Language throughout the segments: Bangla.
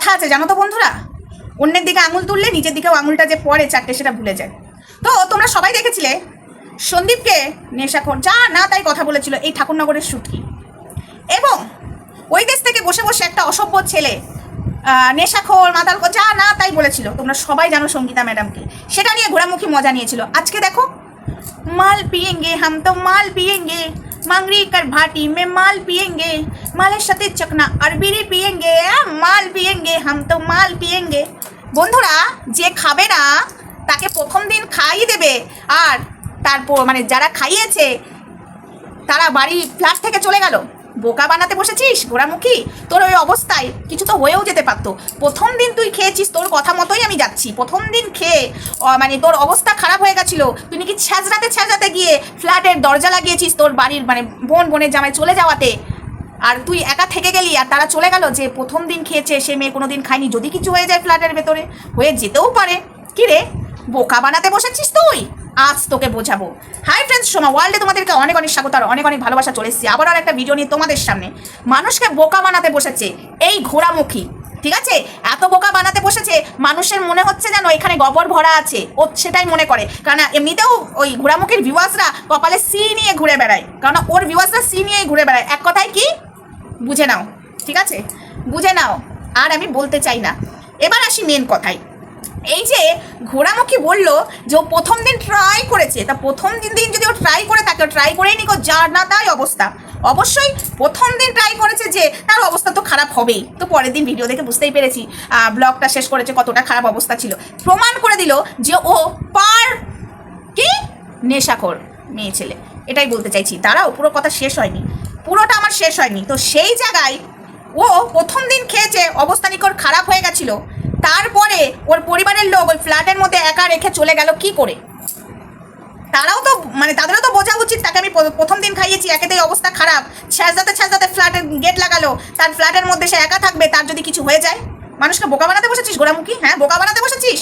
কথা আছে, জানো তো বন্ধুরা? অন্যের দিকে আঙুল তুললে নিজের দিকেও আঙুলটা যে পড়ে চারটে, সেটা ভুলে যায়। তো তোমরা সবাই দেখেছিলে, সন্দীপকে নেশাখোর, যা না তাই কথা বলেছিল এই ঠাকুরনগরের শুটকি এবং ওই দেশ থেকে বসে বসে একটা অসভ্য ছেলে নেশাখোর মাতাল যা না তাই বলেছিল। তোমরা সবাই জানো সঙ্গীতা ম্যাডামকে। সেটা নিয়ে ঘোরামুখী মজা নিয়েছিল। আজকে দেখো, মাল পিয়েঙ্গে হাম তো মাল পিয়েঙ্গে। মাংরি कर ভাটি মে মাল পিয়েঙ্গে মালের সাথে চকনা আর বিড়ি পিয়েঙ্গে মাল পিয়েঙ্গে হাম তো মাল পিয়েঙ্গে বন্ধুরা যে খাবে না তাকে প্রথম দিন খাইয়ে দেবে আর তারপর মানে যারা খাইয়েছে তারা বাড়ি ফ্ল্যাট থেকে চলে গেল। বোকা বানাতে বসেছিস ঘোরামুখী তোর ওই অবস্থায় কিছু তো হয়েও যেতে পারতো। প্রথম দিন তুই খেয়েছিস, তোর কথা মতোই আমি যাচ্ছি। প্রথম দিন খেয়ে মানে তোর অবস্থা খারাপ হয়ে গেছিল। তুই নাকি ছ্যাঁচড়াতে ছ্যাঁচড়াতে গিয়ে ফ্ল্যাটের দরজা লাগিয়েছিস তোর বাড়ির মানে বোন বোনের জামায় চলে যাওয়াতে? আর তুই একা থেকে গেলি আর তারা চলে গেল যে প্রথম দিন খেয়েছে, সে মেয়ে কোনো দিন খায়নি। যদি কিছু হয়ে যায় ফ্ল্যাটের ভেতরে, হয়ে যেতেও পারে। কি রে, বোকা বানাতে বসেছিস তুই? আজ তোকে বোঝাবো। হাই ফ্রেন্ডস সোমা ওয়ার্ল্ডে তোমাদেরকে অনেক অনেক স্বাগত আর অনেক অনেক ভালোবাসা চলে এসেছি। আবার আর একটা ভিডিও নিয়ে তোমাদের সামনে। মানুষকে বোকা বানাতে বসেছে এই ঘোড়ামুখী। ঠিক আছে? এত বোকা বানাতে বসেছে, মানুষের মনে হচ্ছে যেন এখানে গবর ভরা আছে। ও সেটাই মনে করে। কারণ এমনিতেও ওই ঘোড়ামুখীর ভিউয়ার্সরা কপালে সি নিয়ে ঘুরে বেড়ায়। কারণ ওর ভিউয়ার্সরা সি নিয়েই ঘুরে বেড়ায়। এক কথায় কি? বুঝে নাও। ঠিক আছে? বুঝে নাও। আর আমি বলতে চাই না। এবার আসি মেন কথায়। এই যে ঘোড়ামুখী বলল যে ও প্রথম দিন ট্রাই করেছে। তা প্রথম দিন দিন যদি ও ট্রাই করে থাকে ট্রাই করেই নিকো যার না তাই অবস্থা। অবশ্যই প্রথম দিন ট্রাই করেছে যে তার অবস্থা তো খারাপ হবেই। তো পরের দিন ভিডিও দেখে বুঝতেই পেরেছি ব্লগটা শেষ করেছে, কতটা খারাপ অবস্থা ছিল। প্রমাণ করে দিল যে ও পার কি? নেশাখোর মেয়ে ছেলে। এটাই বলতে চাইছি। দাঁড়াও, পুরো কথা শেষ হয়নি। পুরোটা আমার শেষ হয়নি। তো সেই জায়গায় ও প্রথম দিন খেয়েছে, অবস্থা নিকর খারাপ হয়ে গেছিল। তারপরে ওর পরিবারের লোক ওই ফ্ল্যাটের মধ্যে একা রেখে চলে গেল, কি করে? তারাও তো মানে তাদেরও তো বোঝা উচিত, তাকে আমি প্রথম দিন খাইয়েছি, একেতেই অবস্থা খারাপ। ছ্যাঁচদাতে ছ্যাঁচদাতে ফ্ল্যাটের গেট লাগালো, তার ফ্ল্যাটের মধ্যে সে একা থাকবে, তার যদি কিছু হয়ে যায়। মানুষকে বোকা বানাতে বসেছিস গোড়ামুখী হ্যাঁ বোকা বানাতে বসেছিস?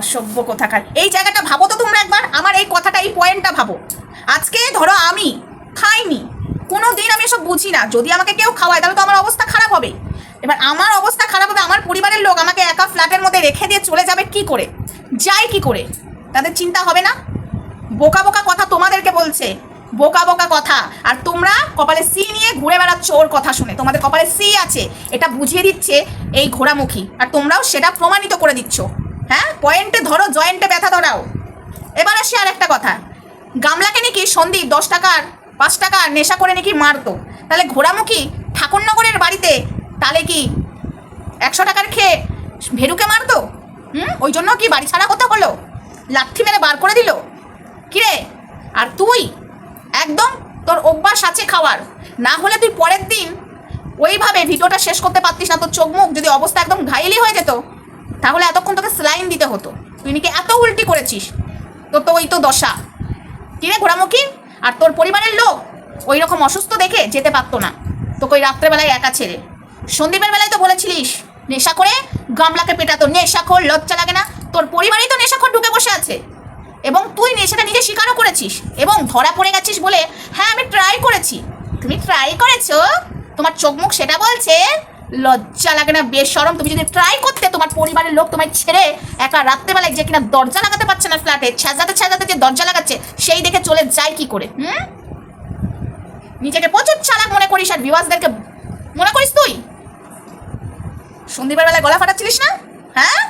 অসভ্য কোথাকার। এই জায়গাটা ভাবো তো তোমরা একবার, আমার এই কথাটা, এই পয়েন্টটা ভাবো। আজকে ধরো আমি খাইনি কোনো দিন আমি এসব বুঝি না। যদি আমাকে কেউ খাওয়ায়, তাহলে তো আমার অবস্থা খারাপ হবে। এবার আমার অবস্থা খারাপ হবে, আমার পরিবারের লোক আমাকে একা ফ্ল্যাটের মধ্যে রেখে দিয়ে চলে যাবে কি করে? যায় কি করে? তাদের চিন্তা হবে না? বোকা বোকা কথা তোমাদেরকে বলছে। বোকা বোকা কথা। আর তোমরা কপালে সি নিয়ে ঘুরে বেড়াচ্ছ ওর কথা শুনে। তোমাদের কপালে সি আছে, এটা বুঝিয়ে দিচ্ছে এই ঘোড়ামুখী। আর তোমরাও সেটা প্রমাণিত করে দিচ্ছ। হ্যাঁ? পয়েন্টে ধরো, জয়েন্টে ব্যথা ধরাও। এবার আসি আর একটা কথা। গামলাকে নাকি সন্দীপ দশ টাকার, পাঁচ টাকার নেশা করে নাকি মারতো। তাহলে ঘোড়ামুখী ঠাকুরনগরের তাহলে কি একশো টাকার খেয়ে ভেরুকে মারতো? হুম? ওই জন্য কি বাড়ি ছাড়া হতে হলো? লাথি মেরে বার করে দিল? কিরে? আর তুই? একদম তোর অভ্যাস আছে খাওয়ার। না হলে তুই পরের দিন ওইভাবে ভিডিওটা শেষ করতে পারতিস না, তোর চোখ মুখ যদি অবস্থা একদম ঘাইলি হয়ে যেত, তাহলে এতক্ষণ তোকে স্লাইন দিতে হতো। তুই নাকি এত উল্টি করেছিস? তোর তো ওই তো দশা। কিরে ঘোরামুখী আর তোর পরিবারের লোক? ওই রকম অসুস্থ দেখে যেতে পারতো না। তোকে ওই রাত্রেবেলায় একা ছেড়ে। সন্দীপের বেলায় তো বলেছিলিস, নেশা করে গামলাকে পেটাতো নেশাখোর লজ্জা লাগে না। তোর পরিবারেই তো নেশাখোর ঢুকে বসে আছে। এবং তুই নেশাটা নিজে স্বীকারও করেছিস এবং ধরা পড়ে গেছিস বলে হ্যাঁ আমি ট্রাই করেছি। তুমি ট্রাই করেছ? তোমার চোখ মুখ সেটা বলছে? লজ্জা লাগে না বেশ সরম তুমি যদি ট্রাই করতে, তোমার পরিবারের লোক তোমায় ছেড়ে একা রাত্রেবেলায় যে কিনা দরজা লাগাতে পারছে না ফ্ল্যাটে ছ্যাঁচাতে ছ্যাঁচাতে যে দরজা লাগাচ্ছে, সেই দেখে চলে যায় কি করে, হুম? নিজেকে প্রচুর চালাক মনে করিস আর বিবাসদেরকে মনে করিস তুই? সন্দীপের বেলায় গলা ফাটাচ্ছিলিস না? হ্যাঁ?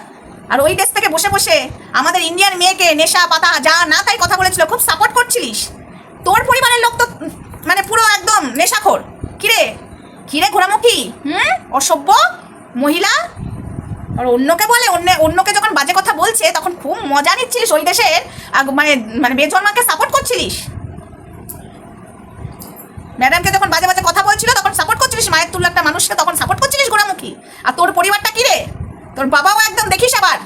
আর ওই দেশ থেকে বসে বসে আমাদের ইন্ডিয়ান মেয়েকে নেশা, পাতা, যা না তাই কথা বলেছিল, খুব সাপোর্ট করছিলিস? তোর পরিবারের লোক তো মানে পুরো একদম নেশাখোর। কিরে? কিরে ঘোরামুখী হুম? অসভ্য? মহিলা? আর অন্যকে বলে, অন্য, অন্যকে যখন বাজে কথা বলছে, তখন খুব মজা নিচ্ছিলিস ওই দেশের মানে মানে বেজন্মাকে সাপোর্ট করছিলিস? ম্যাডামকে যখন বাজে বাজে কথা বলছিল, তখন সাপোর্ট করছিলিস? মায়ের তুল্য একটা মানুষকে তখন সাপোর্ট করছিলিস? গোড়ামুখী আর তোর পরিবারটা কি রে? তোর বাবাও একদম দেখিস আবার।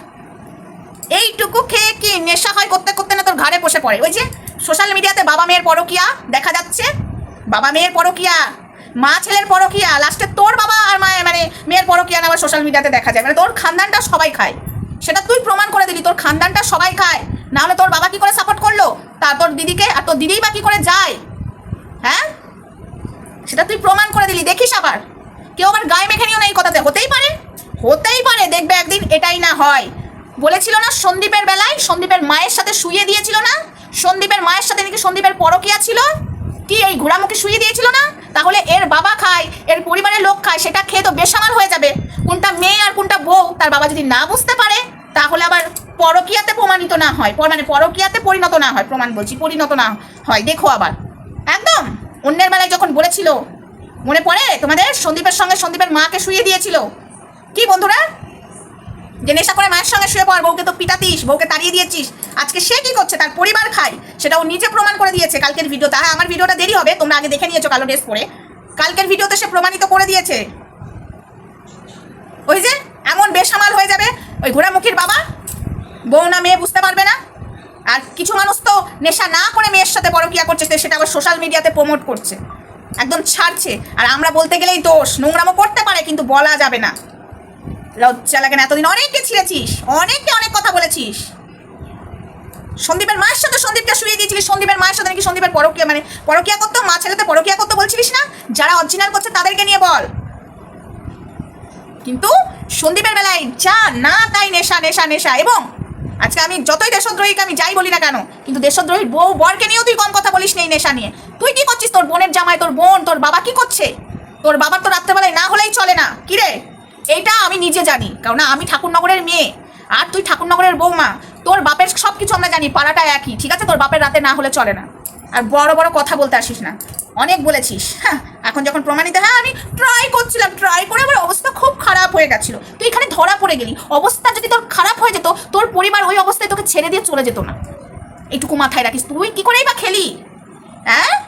এইটুকু খেয়ে কি নেশা হয় করতে করতে না তোর ঘাড়ে বসে পড়ে? ওই যে সোশ্যাল মিডিয়াতে বাবা মেয়ের পরকিয়া দেখা যাচ্ছে। বাবা মেয়ের পরকিয়া, মা ছেলের পরকিয়া লাস্টে তোর বাবা আর মায়ের মানে মেয়ের পরকিয়া আবার সোশ্যাল মিডিয়াতে দেখা যায়। মানে তোর খানদানটা সবাই খায়। সেটা তুই প্রমাণ করে দিলি, তোর খানদানটা সবাই খায়। না হলে তোর বাবা কি করে সাপোর্ট করল? তা তোর দিদিকে আর তোর দিদিই বা কি করে যায়? হ্যাঁ? সেটা তুই প্রমাণ করে দিলি, দেখিস আবার। কেউ আবার গায়ে মেখে নিও না এই কথাতে, হতেই পারে হতেই পারে, দেখবে একদিন এটাই না হয়। বলেছিল না সন্দীপের বেলায়, সন্দীপের মায়ের সাথে শুয়ে দিয়েছিল না? সন্দীপের মায়ের সাথে নাকি সন্দীপের পরকিয়া ছিল? কি এই ঘোড়ামুখে শুয়ে দিয়েছিল না? তাহলে এর বাবা খায়, এর পরিবারের লোক খায়, সেটা খেয়ে তো বেসামাল হয়ে যাবে। কোনটা মেয়ে আর কোনটা বউ, তার বাবা যদি না বুঝতে পারে, তাহলে আবার পরকিয়াতে প্রমাণিত না হয় মানে পরকিয়াতে পরিণত না হয়, প্রমাণ বলছি, পরিণত না হয়। দেখো আবার। একদম? অন্যের বেলায় যখন বলেছিল মনে পড়ে? তোমাদের সন্দীপের সঙ্গে সন্দীপের মাকে শুয়ে দিয়েছিল। কি বন্ধুরা? যে নেশা করে মায়ের সঙ্গে শুয়ে পড়, বউকে তো পিটাতিস, বউকে তাড়িয়ে দিয়েছিস। আজকে সে কি করছে? তার পরিবার খায়। সেটা ও নিজে প্রমাণ করে দিয়েছে কালকের ভিডিওতে। হ্যাঁ আমার ভিডিওটা দেরি হবে, তোমরা আগে দেখে নিয়েছো কালো ড্রেস পরে। কালকের ভিডিওতে সে প্রমাণিত করে দিয়েছে। ওই যে, এমন বেসামাল হয়ে যাবে ওই ঘোড়ামুখীর বাবা। বউ না মেয়ে বুঝতে পারবে না। আর কিছু মানুষ তো নেশা না করে মেয়ের সাথে পরকিয়া করছে, সেটা আবার সোশ্যাল মিডিয়াতে প্রমোট করছে। একদম ছাড়ছে। আর আমরা বলতে গেলেই দোষ। নোংরামো করতে পারে, কিন্তু বলা যাবে না। লজ্জা লাগে না, এতদিন অনেককে ছিঁড়েছিস। অনেককে অনেক কথা বলেছিস। সন্দীপের মায়ের সাথে সন্দীপকে শুয়ে দিয়েছিলিস। সন্দীপের মায়ের সাথে নাকি সন্দীপের পরকিয়া মানে পরকিয়া করতো মা ছেলেতে পরকিয়া করতো বলছিলিস না? যারা অরিজিনাল করছে তাদেরকে নিয়ে বল। কিন্তু সন্দীপের বেলায় যা না, তাই নেশা নেশা নেশা। এবং আজকে আমি যতই দেশদ্রোহীকে আমি যাই বলি না কেন, কিন্তু দেশদ্রোহীর বউ বরকে নিয়েও তুই কম কথা বলিস নেই নেশা নিয়ে। তুই কি করছিস? তোর বোনের জামাই, তোর বোন, তোর বাবা কি করছে? তোর বাবার তো রাত্রেবেলায় না হলেই চলে না। কি রে? এইটা আমি নিজে জানি কারণ আমি ঠাকুরনগরের মেয়ে। আর তুই ঠাকুরনগরের বৌমা। তোর বাপের সব কিছু আমরা জানি, পাড়াটা একই, ঠিক আছে? তোর বাপের রাতে না হলে চলে না। আর বড় বড় কথা বলতে আসিস না। অনেক বলেছিস হ্যাঁ? এখন যখন প্রমাণিত হ্যাঁ আমি ট্রাই করছিলাম ট্রাই করে আমার অবস্থা খুব খারাপ হয়ে গেছিল। তুই এখানে ধরা পড়ে গেলি। অবস্থা যদি তোর খারাপ হয়ে যেত, তোর পরিবার ওই অবস্থায় তোকে ছেড়ে দিয়ে চলে যেত না। এইটুকু মাথায় রাখিস। তুই কি করেই বা খেলি? হ্যাঁ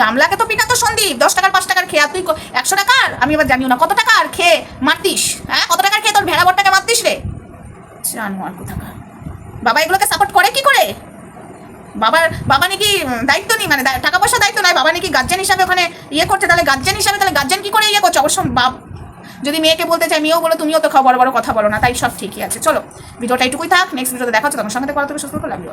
গামলাকে তো পিটা তো সন্দীপ, দশ টাকার, পাঁচ টাকার খেয়ে। আর তুই একশো টাকার? আমি আবার জানিও না, কত টাকার খেয়ে মারতিস? হ্যাঁ? কত টাকার খেয়ে তোর ভেড়া বরটাকে মারতিস রে? আর কোথাকার। বাবা এগুলোকে সাপোর্ট করে কি করে? বাবার, বাবা নাকি দায়িত্ব নেই মানে টাকা পয়সা দায়িত্ব নয়, বাবা নাকি গার্জেন হিসাবে ওখানে ইয়ে করছে, তাহলে গার্জেন হিসাবে তাহলে গার্জেন কি করে ইয়ে করছে? অবশ্য বাপ, যদি মেয়েকে বলতে চাই মেয়েও বলো, তুমিও তো খাও, বড় বড় কথা বলো না, তাই সব ঠিকই আছে। চলো, ভিডিওটা এইটুকুই থাক নেক্সট ভিডিওতে দেখা হচ্ছে তোমার সঙ্গে কথা তুমি সুস্থ লাগবে